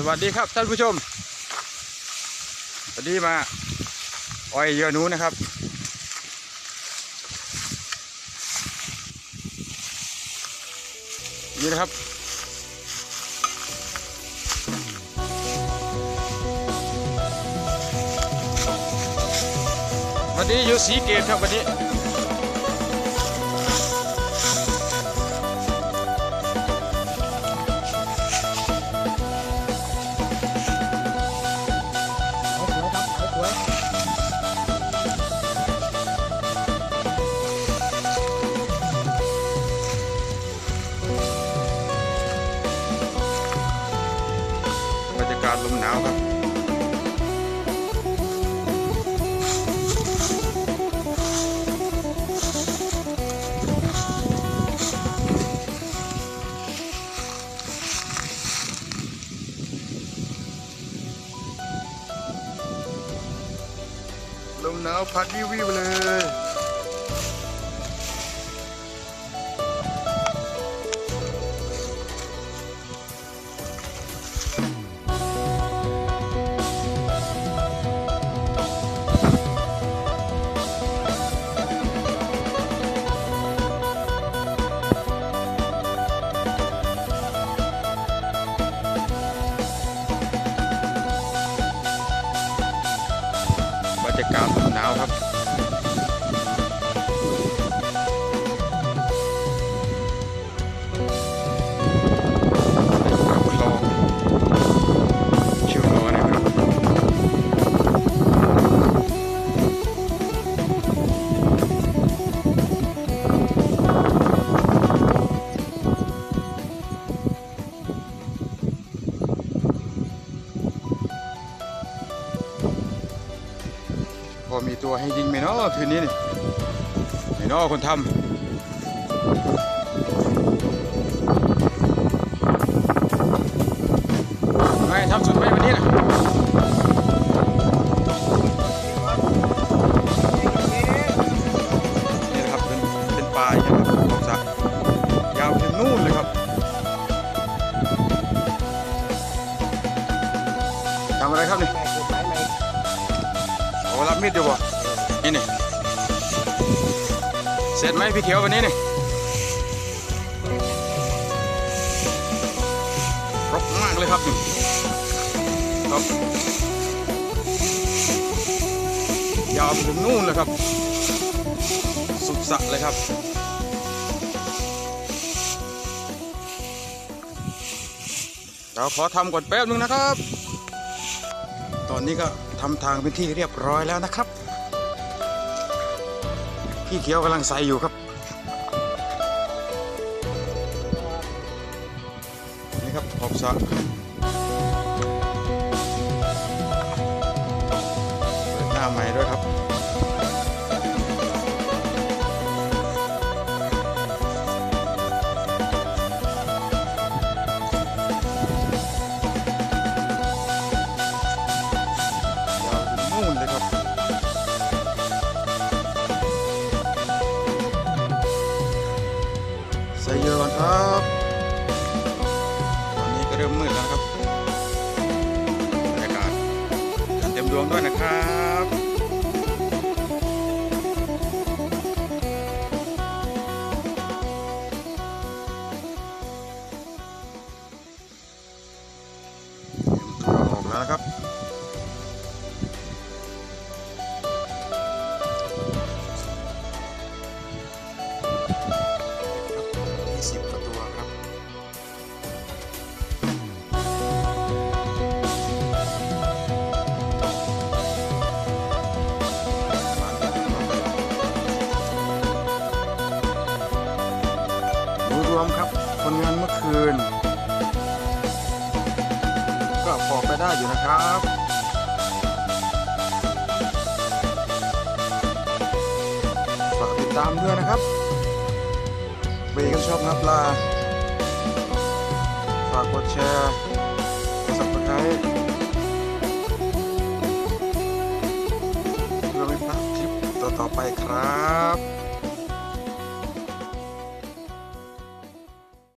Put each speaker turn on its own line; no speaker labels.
สวัสดีครับท่านผู้ชมวันนี้มาอ้อยเยอะนูนะครับ นี่นะครับวันนี้อยู่สีเกตครับวันนี้ ลมหนาวครับลมหนาวพัดวิววิวเลย บรรยากาศลมหนาวครับ อมีตัวให้ยิงไหมเนาะคืนนี้นี่ไหมเนาะคนทำไม่ทำสุดไหมวันนี้นะนี่นะครับเป็นเป็นปลายนะครับขอบสระยาวถึงนู่นเลยครับทำอะไรครับนี่ รับมีดอยู่บ่นี่นี่เสร็จไหมพี่เขียววันนี้นี่รกมากเลยครับนี่ครับยาวไปถึงนู่นเลยครับ สุดสระเลยครับเราขอทำก่อนแป๊บนึงนะครับ ตอนนี้ก็ ทำทางเป็นที่เรียบร้อยแล้วนะครับ พี่เขียวกำลังใส่อยู่ครับนี่ครับขอบสระเปิดหน้าใหม่ด้วยครับ เริ่มมืดแล้วครับบรรยากาศเต็มดวงด้วยนะครับออกแล้วครับยี่สิบ ว่าตัวครับดูรวมครับคนงานเมื่อคืน ก็พอไปได้อยู่นะครับฝากติดตามด้วยนะครับเบรกันชอบนับลาฝากกดแชร์กด subscribe เพื่อไม่พลาดคลิปต่อๆไปครับ